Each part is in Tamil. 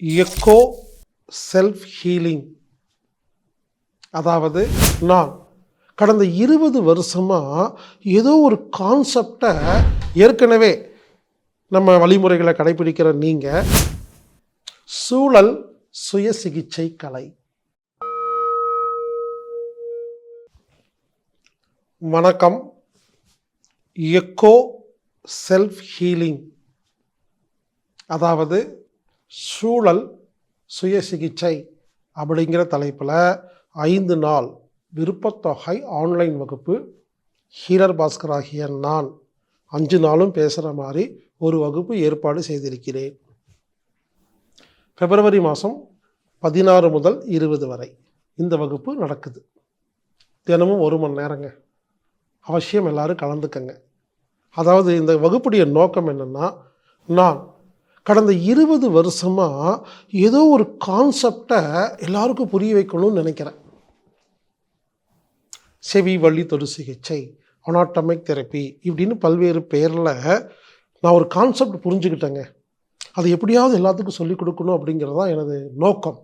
எக்கோ செல்ஃப் ஹீலிங் அதாவது நான் கடந்த இருபது வருஷமாக ஏதோ ஒரு கான்செப்டை ஏற்கனவே நம்ம வழிமுறைகளை கடைபிடிக்கிற நீங்கள் சூழல் சுய சிகிச்சை கலை. வணக்கம். எக்கோ செல்ஃப் ஹீலிங் அதாவது சூழல் சுய சிகிச்சை அப்படிங்கிற தலைப்பில் ஐந்து நாள் விருப்பத்தொகை ஆன்லைன் வகுப்பு. ஹீரர் பாஸ்கர் ஆகிய நான் அஞ்சு நாளும் பேசுகிற மாதிரி ஒரு வகுப்பு ஏற்பாடு செய்திருக்கிறேன். பிப்ரவரி மாதம் பதினாறு முதல் இருபது வரை இந்த வகுப்பு நடக்குது. தினமும் ஒரு மணி நேரங்க. அவசியம் எல்லாரும் கலந்துக்கங்க. அதாவது இந்த வகுப்புடைய நோக்கம் என்னென்னா நான் கடந்த இருபது வருஷமாக ஏதோ ஒரு கான்செப்டை எல்லாருக்கும் புரிய வைக்கணும்னு நினைக்கிறேன். செவி வழி தொடு சிகிச்சை அனாட்டமிக் தெரப்பி இப்படின்னு பல்வேறு பேரில் நான் ஒரு கான்செப்ட் புரிஞ்சுக்கிட்டேங்க. அது எப்படியாவது எல்லாத்துக்கும் சொல்லிக் கொடுக்கணும் அப்படிங்கிறது தான் எனது நோக்கம்.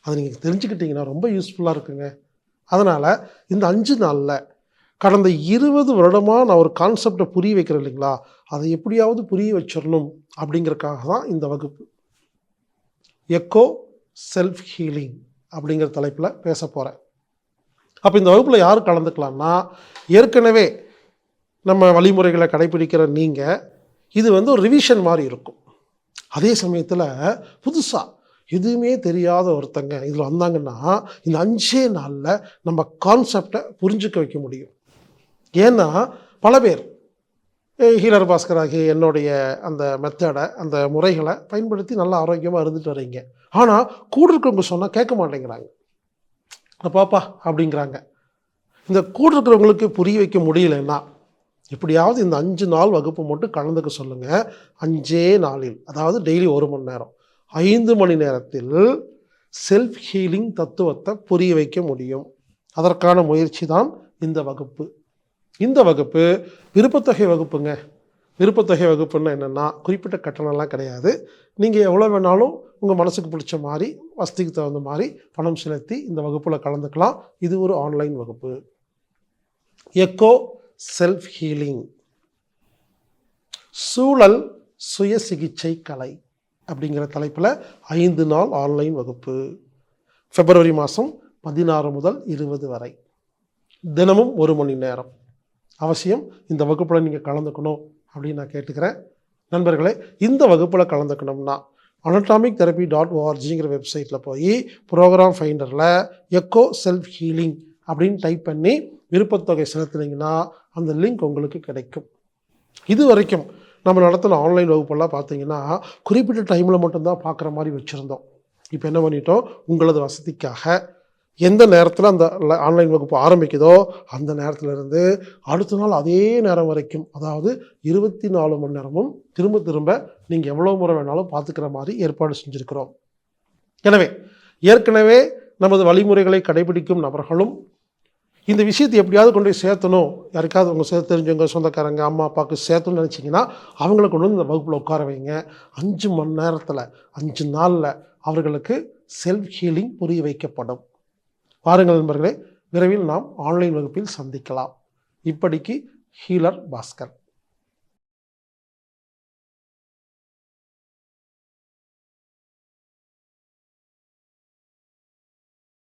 அதை நீங்கள் தெரிஞ்சுக்கிட்டீங்கன்னா ரொம்ப யூஸ்ஃபுல்லாக இருக்குங்க. அதனால் இந்த அஞ்சு நாளில் கடந்த இருபது வருடமாக நான் ஒரு கான்செப்டை புரிய வைக்கிறேன் இல்லைங்களா? அதை எப்படியாவது புரிய வச்சிடணும் அப்படிங்கிறதுக்காக தான் இந்த வகுப்பு. எக்கோ செல்ஃப் ஹீலிங் அப்படிங்கிற தலைப்பில் பேச போகிறேன் அப்போ இந்த வகுப்பில் யார் கலந்துக்கலாம்னா ஏற்கனவே நம்ம வழிமுறைகளை கடைபிடிக்கிற நீங்கள் இது வந்து ஒரு ரிவிஷன் மாதிரி இருக்கும். அதே சமயத்தில் புதுசாக எதுவுமே தெரியாத ஒருத்தங்க இதில் வந்தாங்கன்னா இந்த அஞ்சே நாளில் நம்ம கான்செப்டை புரிஞ்சுக்க வைக்க முடியும். ஏன்னா பல பேர் ஹீலர் பாஸ்கர் ஆகிய என்னுடைய அந்த மெத்தடை அந்த முறைகளை பயன்படுத்தி நல்லா ஆரோக்கியமாக இருந்துட்டு வரீங்க. ஆனால் கூட இருக்கிறவங்க சொன்னால் கேட்க மாட்டேங்கிறாங்க. பாப்பா அப்படிங்கிறாங்க. இந்த கூட இருக்கிறவங்களுக்கு புரிய வைக்க முடியலன்னா எப்படியாவது இந்த அஞ்சு நாள் வகுப்பு மட்டும் கலந்துக்க சொல்லுங்கள் அஞ்சே நாளில் அதாவது டெய்லி ஒரு மணி நேரம். ஐந்து மணி நேரத்தில் செல்ஃப் ஹீலிங் தத்துவத்தை புரிய வைக்க முடியும். அதற்கான முயற்சி தான் இந்த வகுப்பு. இந்த வகுப்பு விருப்பத்தொகை வகுப்புங்க. விருப்பத்தொகை வகுப்புன்னா என்னென்னா குறிப்பிட்ட கட்டணம்லாம் கிடையாது. நீங்கள் எவ்வளோ வேணாலும் உங்கள் மனசுக்கு பிடிச்ச மாதிரி வசதிக்கு தகுந்த மாதிரி பணம் செலுத்தி இந்த வகுப்பில் கலந்துக்கலாம். இது ஒரு ஆன்லைன் வகுப்பு. எக்கோ செல்ஃப் ஹீலிங் சூழல் சுய சிகிச்சை கலை அப்படிங்கிற தலைப்பில் ஐந்து நாள் ஆன்லைன் வகுப்பு. பிப்ரவரி மாதம் பதினாறு முதல் இருபது வரை. தினமும் ஒரு மணி நேரம். அவசியம் இந்த வகுப்பில் நீங்கள் கலந்துக்கணும் அப்படின்னு நான் கேட்டுக்கிறேன். நண்பர்களே இந்த வகுப்பில் கலந்துக்கணும்னா அனட்டாமிக் தெரப்பி டாட் ஓஆர்ஜிங்கிற வெப்சைட்டில் போய் ப்ரோக்ராம் ஃபைண்டரில் எக்கோ செல்ஃப் ஹீலிங் அப்படின்னு டைப் பண்ணி விருப்பத்தொகை செலுத்துனீங்கன்னா அந்த லிங்க் உங்களுக்கு கிடைக்கும். இது வரைக்கும் நம்ம நடத்தின ஆன்லைன் வகுப்பெல்லாம் பார்த்தீங்கன்னா குறிப்பிட்ட டைமில் மட்டும்தான் பார்க்குற மாதிரி வச்சுருந்தோம். இப்போ என்ன பண்ணிட்டோம்? உங்களது வசதிக்காக எந்த நேரத்தில் அந்த ஆன்லைன் வகுப்பு ஆரம்பிக்குதோ அந்த நேரத்துல இருந்து அடுத்த நாள் அதே நேரம் வரைக்கும் அதாவது இருபத்தி நாலு மணி நேரமும் திரும்ப திரும்ப நீங்கள் எவ்வளோ முறை வேணாலும் பார்த்துக்கிற மாதிரி ஏற்பாடு செஞ்சுருக்கிறோம். எனவே ஏற்கனவே நமது வழிமுறைகளை கடைபிடிக்கும் நபர்களும் இந்த விஷயத்தை எப்படியாவது கொண்டு போய் சேர்த்தணும். யாருக்காவது உங்கள் சேர்த்து தெரிஞ்சவங்க சொந்தக்காரங்க அம்மா அப்பாவுக்கு சேர்த்தணும்னு நினச்சிங்கன்னா அவங்கள கொண்டு வந்து இந்த வகுப்பில் உட்கார வைங்க. அஞ்சு மணி நேரத்தில் அஞ்சு நாளில் அவர்களுக்கு செல்ஃப் ஹீலிங் புரிய வைக்கப்படும். வாருங்கள் நண்பர்களே விரைவில் நாம் ஆன்லைன் வகுப்பில் சந்திக்கலாம். இப்படிக்கு ஹீலர் பாஸ்கர்.